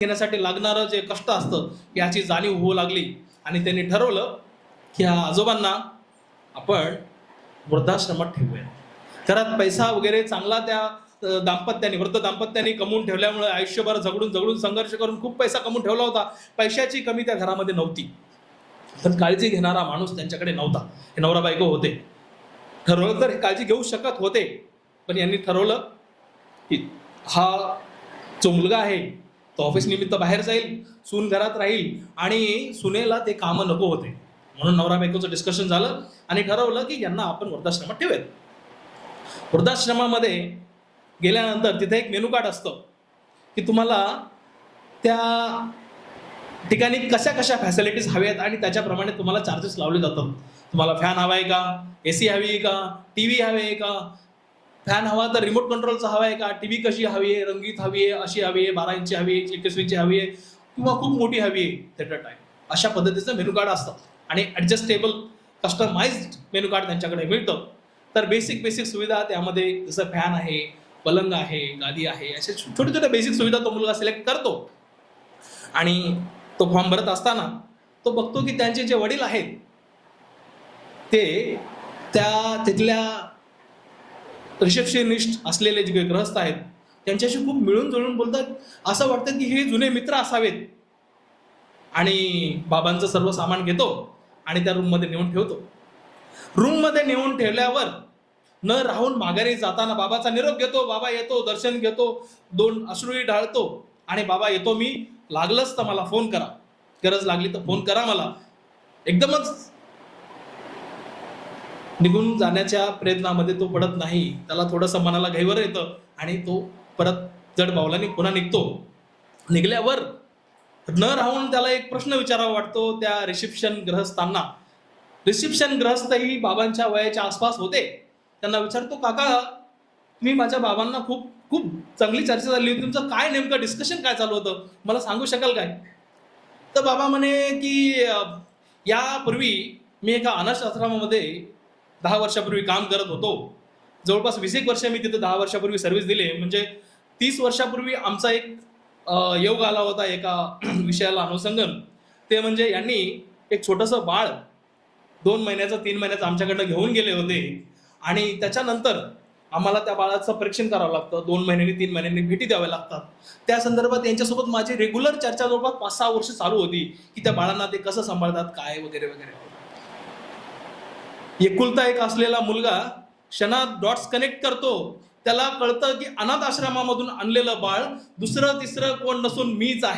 घेण्यासाठी लागणारं जे कष्ट असतं याची जाणीव होऊ लागली. आणि त्यांनी ठरवलं की ह्या आजोबांना आपण वृद्धाश्रमात ठेवूया घरात पैसा वगैरे चांगला त्या दाम्पत्याने वृद्ध दाम्पत्याने कमवून ठेवल्यामुळे आयुष्यभर झगडून झगडून संघर्ष करून खूप पैसा कमवून ठेवला होता. पैशाची कमी त्या घरामध्ये नव्हती. पण काळजी घेणारा माणूस त्यांच्याकडे नव्हता. हे नवरा बायको होते. ठरवलं तर हे काळजी घेऊ शकत होते. पण यांनी ठरवलं की हा जो मुलगा आहे तो ऑफिस निमित्त बाहेर जाईल सून घरात राहील आणि सुनेला ते कामं नको होते. म्हणून नवरा बायकोचं डिस्कशन झालं आणि ठरवलं की यांना आपण वृद्धाश्रमात ठेवूयात. वृद्धाश्रमामध्ये गेल्यानंतर तिथे एक मेनू कार्ड असतं की तुम्हाला त्या ठिकाणी कशा कशा फॅसिलिटीज हव्यात आणि त्याच्याप्रमाणे तुम्हाला चार्जेस लावले जातात. तुम्हाला फॅन हवा आहे का? ए सी हवी आहे का? टी व्ही हवी आहे का? फॅन हवा तर रिमोट कंट्रोलचा हवा आहे का? टी व्ही कशी हवी आहे? रंगीत हवी आहे? अशी हवी आहे? बारा इंची हवी आहे? एकवीस इंची हवी आहे? किंवा खूप मोठी हवी आहे? थिएटर टाईप अशा पद्धतीचं मेनू कार्ड असतं. आणि ॲडजस्टेबल कस्टमाइज्ड मेनू कार्ड त्यांच्याकडे मिळतं. तर बेसिक बेसिक सुविधा त्यामध्ये जसं फॅन आहे पलंग आहे गादी आहे अशा छोट्या छोट्या बेसिक सुविधा तो मुलगा सिलेक्ट करतो. आणि तो फॉर्म भरत असताना तो बघतो की त्यांचे जे वडील आहेत ते त्या तिथल्या रिसेप्शनिस्ट असलेले जे ग्रहस्थ आहेत त्यांच्याशी खूप मिळून जुळून बोलतात. असं वाटतं की हे जुने मित्र असावेत. आणि बाबांचं सर्व सामान घेतो आणि त्या रूममध्ये नेऊन ठेवतो. रूममध्ये नेऊन ठेवल्यावर न राहून माघारी जाताना बाबाचा निरोप घेतो. बाबा येतो दर्शन घेतो दोन अश्रूही ढाळतो आणि बाबा येतो मी लागलंच तर मला फोन करा. गरज लागली तर फोन करा मला. एकदमच निघून जाण्याच्या प्रयत्नामध्ये तो पडत नाही. त्याला थोडंसं मनाला घाईवर येतं आणि तो परत जड बावलाने पुन्हा निघतो. निघल्यावर न राहून त्याला एक प्रश्न विचारावा वाटतो त्या रिसेप्शन ग्रहस्थांना. रिसेप्शन ग्रहस्थही बाबांच्या वयाच्या आसपास होते. त्यांना विचारतो काका मी माझ्या बाबांना खूप खूप चांगली चर्चा झाली होती. तुमचं काय नेमकं डिस्कशन काय चालू होतं? मला सांगू शकाल काय? तर बाबा म्हणे की यापूर्वी मी एका अनाथ आश्रमामध्ये दहा वर्षापूर्वी काम करत होतो. जवळपास वीस एक वर्ष मी तिथं दहा वर्षापूर्वी सर्व्हिस दिली. म्हणजे तीस वर्षापूर्वी आमचा एक योग आला होता एका विषयाला अनुसंगन ते म्हणजे यांनी एक छोटंसं बाळ दोन महिन्याचं तीन महिन्याचं आमच्याकडनं घेऊन गेले होते. आणि त्याच्यानंतर आम्हाला त्या बाळाचं परीक्षण करावं लागतं. दोन महिन्यांनी तीन महिन्यांनी भेटी द्याव्या लागतात. त्या संदर्भात यांच्यासोबत माझी रेग्युलर चर्चा जवळपास पाच सहा वर्ष चालू होती की त्या बाळांना ते कसं सांभाळतात काय वगैरे वगैरे. एकुलता एक असलेला मुलगा क्षणात डॉट्स कनेक्ट करतो. त्याला कळतं की अनाथ आश्रमामधून आणलेलं बाळ दुसरं तिसरं कोण नसून मीच आहे.